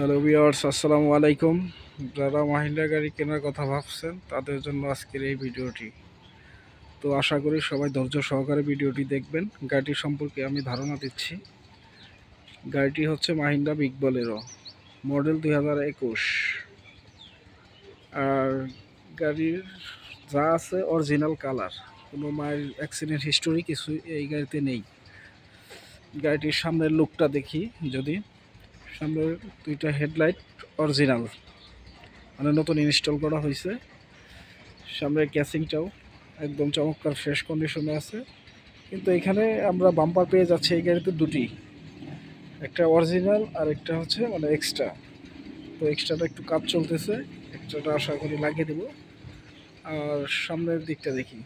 Hello viewers আসসালামু আলাইকুম। যারা মাহিন্দ্রা গাড়ি কেনার কথা ভাবছেন, তাদের জন্য আজকের এই ভিডিওটি। তো আশা করি সবাই ধৈর্য সহকারে ভিডিওটি দেখবেন। গাড়িটি সম্পর্কে আমি ধারণা দিচ্ছি। গাড়িটি হচ্ছে মাহিন্দ্রা বিগ বলেরো মডেল দুই হাজার একুশ। আর গাড়ির যা আছে অরিজিনাল কালার কোনো মায়ের অ্যাক্সিডেন্ট হিস্টোরি কিছু এই গাড়িতে নেই। গাড়িটির সামনের লুকটা দেখি যদি। সামনের দুইটা হেডলাইট অরিজিনাল। মানে নতুন ইনস্টল করা হয়েছে সামনের ক্যাসিংটাও একদম চমৎকার ফ্রেশ কন্ডিশনে আছে। কিন্তু এখানে আমরা বাম্পার পেয়ে যাচ্ছি এই গাড়িতে দুটি। একটা অরিজিনাল আর একটা হচ্ছে মানে এক্সট্রা তো এক্সট্রাটা একটু কাজ চলতেছে এক্সট্রাটা আশা করি লাগিয়ে দেবো। আর সামনের দিকটা দেখি।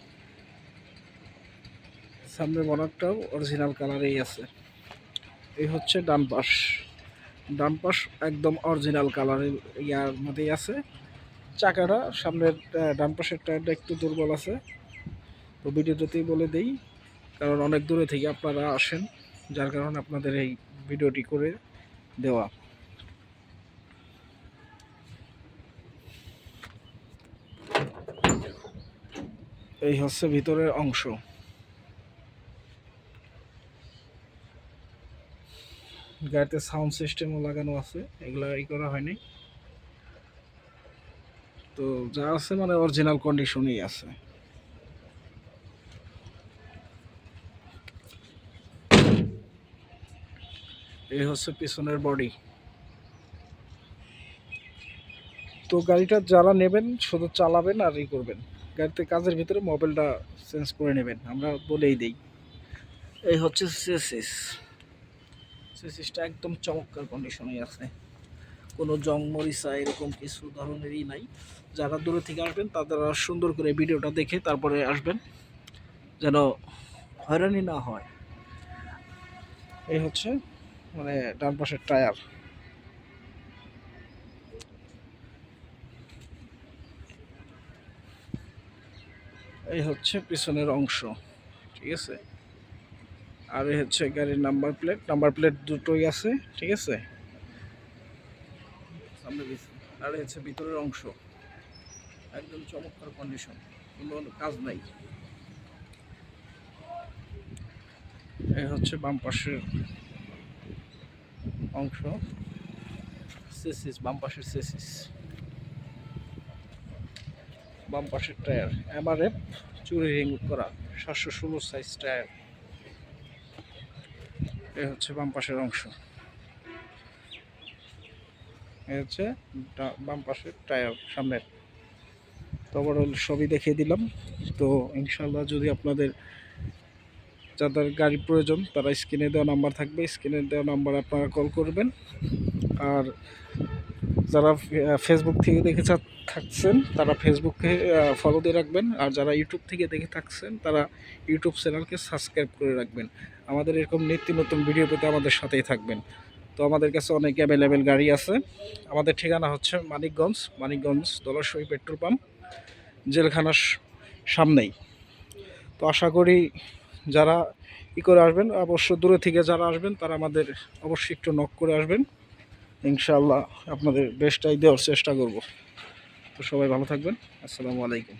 সামনের বনারটাও অরিজিনাল কালারেই আছে। এই হচ্ছে ডান পাশ। ডান পাশ একদম অরিজিনাল কালারের ইয়ার মধ্যেই আছে। চাকাটা সামনের ডান পাশের টায়ারটা একটু দুর্বল আছে। তো ভিডিওটাতেই বলে দেই, কারণ অনেক দূরে থেকে আপনারা আসেন, যার কারণে আপনাদের এই ভিডিওটি করে দেওয়া। এই হচ্ছে ভিতরের অংশ। গাড়িতে সাউন্ড সিস্টেমও লাগানো আছে, এগুলো ই করা হয়নি। তো যা আছে মানে অরিজিনাল কন্ডিশনেই আছে। এই হচ্ছে পিছনের বডি তো গাড়িটা যারা নেবেন, শুধু চালাবেন আর ই করবেন। গাড়িতে কাজের ভিতরে মোবাইলটা চেঞ্জ করে নেবেন, আমরা বলেই দিই। এই হচ্ছে সেসিস সিসিসটা একদম চমৎকার কন্ডিশনে আছে। কোনো জং মরিচা এরকম কিছু ধরনেরই নাই। যারা দূরে থেকে আসবেন তারা সুন্দর করে ভিডিওটা দেখে তারপরে আসবেন। যেন হয়রানি না হয়। এই হচ্ছে মানে ডান পাশের টায়ার। এই হচ্ছে পিছনের অংশ, ঠিক আছে? আর হচ্ছে গাড়ির নাম্বার প্লেট নাম্বার প্লেট দুটোই আছে, ঠিক আছে? আর হচ্ছে ভিতরের অংশ। একদম চমৎকার কন্ডিশন কোনো কাজ নাই। এই হচ্ছে বাম পাশের অংশ। সেসিস, বাম পাশের সেসিস। বাম পাশের টায়ার। এমআরএফ চুরি রিং করা, সাতশো ষোলো সাইজ টায়ার। এই হচ্ছে বাম পাশের অংশ। এ হচ্ছে বাম পাশের টায়ার সামনের। তো ওভারঅল সবই দেখিয়ে দিলাম। তো ইনশাল্লাহ যদি আপনাদের যাদের গাড়ি প্রয়োজন, তারা স্ক্রিনে দেওয়া নাম্বার থাকবে। স্ক্রিনে দেওয়া নাম্বার আপনারা কল করবেন। আর যারা ফেসবুক থেকে দেখে থাকছেন, তারা ফেসবুকে ফলো দিয়ে রাখবেন। আর যারা ইউটিউব থেকে দেখে থাকছেন, তারা ইউটিউব চ্যানেলকে সাবস্ক্রাইব করে রাখবেন। আমাদের এরকম নিত্য নতুন ভিডিও পেতে আমাদের সাথেই থাকবেন। তো আমাদের কাছে অনেক অ্যাভেলেবেল গাড়ি আছে। আমাদের ঠিকানা হচ্ছে মানিকগঞ্জ মানিকগঞ্জ দলাশই পেট্রোল পাম্প, জেলখানার সামনেই। তো আশা করি যারা ই করে আসবেন, অবশ্য দূরে থেকে যারা আসবেন, তারা আমাদের অবশ্যই একটু নক করে আসবেন। ইনশাআল্লাহ আপনাদের বেস্টটাই দেওয়ার চেষ্টা করব। তো সবাই ভালো থাকবেন। আসসালামু আলাইকুম।